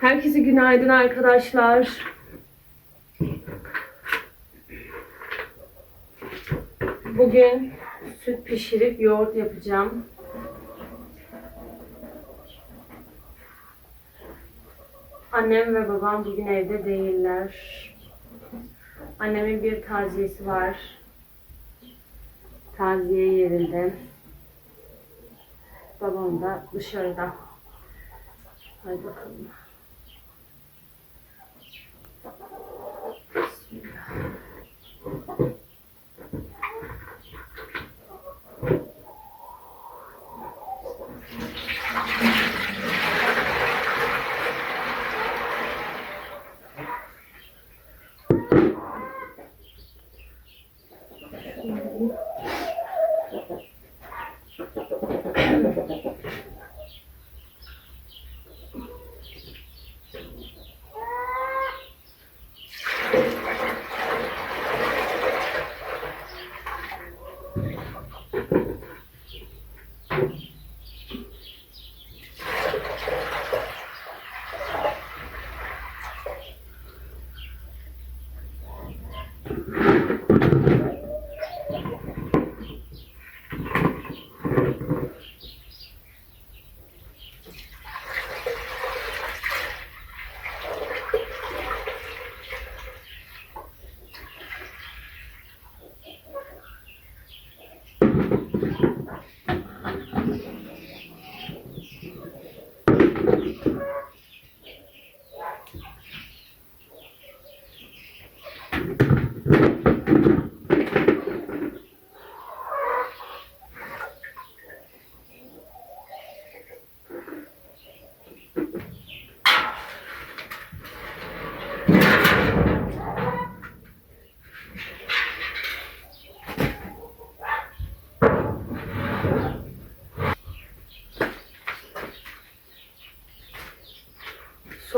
Herkese günaydın arkadaşlar. Bugün süt pişirip yoğurt yapacağım. Annem ve babam bugün evde değiller. Annemin bir taziyesi var. Taziye yerinde. Babam da dışarıda. Hadi bakalım. pouco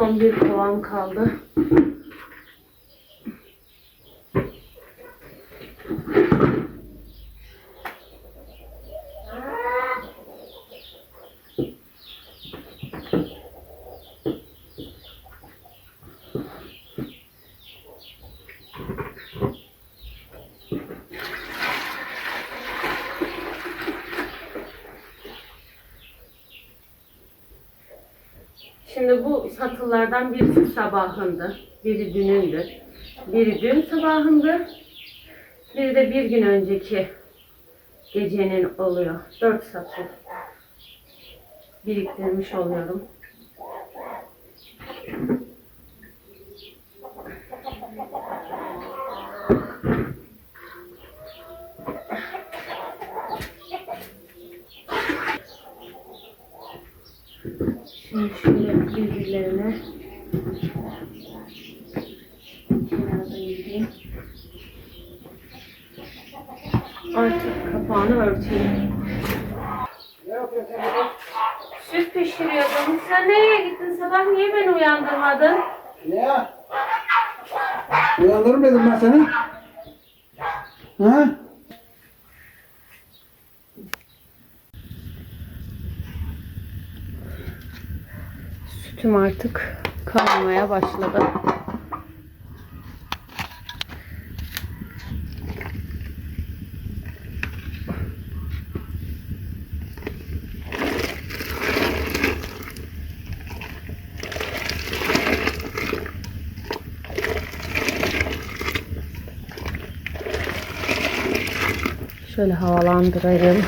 Son bir kovan kaldı. Şimdi bu satırlardan birisi sabahındı, biri dünündü, biri dün sabahındı, biri de bir gün önceki gecenin oluyor. Dört satır biriktirmiş oluyorum. Şimdi şöyle birbirlerine kenarda yürüyeyim. Artık kapağını sen? Süt pişiriyordum. Sen nereye gittin sabah? Niye beni uyandırmadın? Ne ya? Uyandırır dedim ben seni. Ha? Sütüm artık kaynamaya başladı. Şöyle havalandırayım.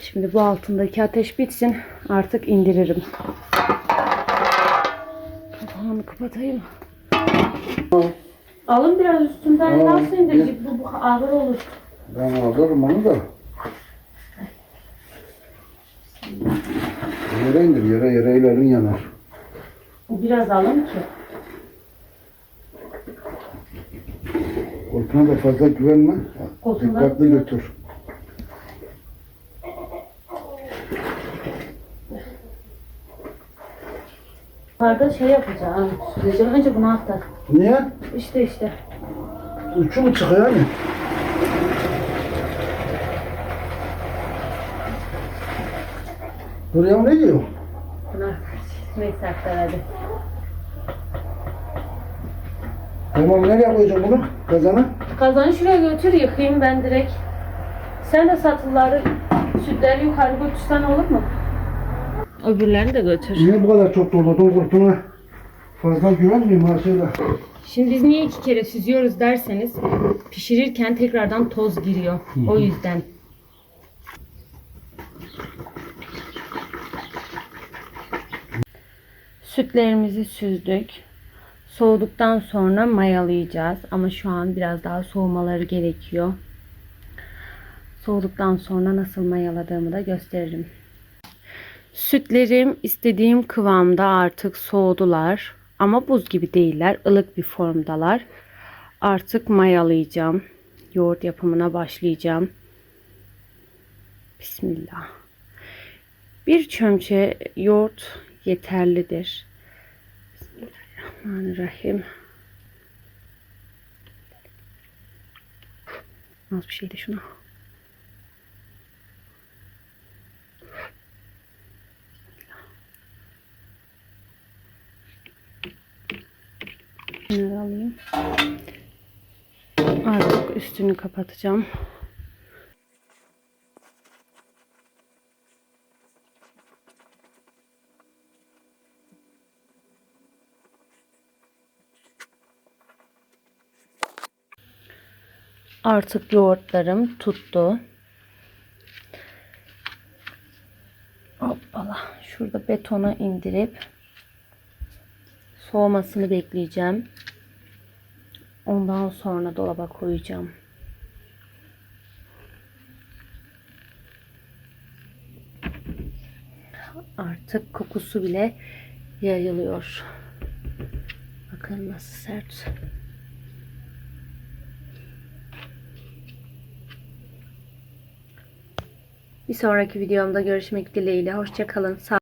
Şimdi bu altındaki ateş bitsin. Artık indiririm. Kapağını kapatayım. Alın biraz üstünden Tamam, nasıl indirecek? Bu, bu ağır olur. Ben alırım onu da. Yere indir, yere yere ellerin yanar. Biraz alın ki. Kol Koltuğuna da fazla güvenme. Koltuğuna- Dikkatli götür. Yukarıda şey yapacağım. Süreceğim. Önce bunu atlar. Niye? İşte işte. Uçu mu çıkıyor yani? Buraya ne diyor? Buna neyse aktar hadi. Tamam nereye koyacağım bunu? Kazana. Kazanı şuraya götür yıkayayım ben direkt. Sen de satıları, sütleri yukarı götürsen olur mu? Öbürlerini de götür. Niye bu kadar çok doldurdun kurtuna? Fazla güvenmiyorum her şeyde. Şimdi biz niye iki kere süzüyoruz derseniz pişirirken tekrardan toz giriyor. O yüzden. Sütlerimizi süzdük. Soğuduktan sonra mayalayacağız. Ama şu an biraz daha soğumaları gerekiyor. Soğuduktan sonra nasıl mayaladığımı da gösteririm. Sütlerim istediğim kıvamda artık soğudular. Ama buz gibi değiller. ılık bir formdalar. Artık mayalayacağım. Yoğurt yapımına başlayacağım. Bismillah. Bir çömçe yoğurt yeterlidir. Bismillahirrahmanirrahim. Az bir şeydi şuna. Alayım. Artık üstünü kapatacağım. Artık yoğurtlarım tuttu. Hoppala. Şurada betona indirip soğumasını bekleyeceğim. Ondan sonra dolaba koyacağım. Artık kokusu bile yayılıyor. Bakın nasıl sert. Bir sonraki videomda görüşmek dileğiyle. Hoşçakalın. Sağ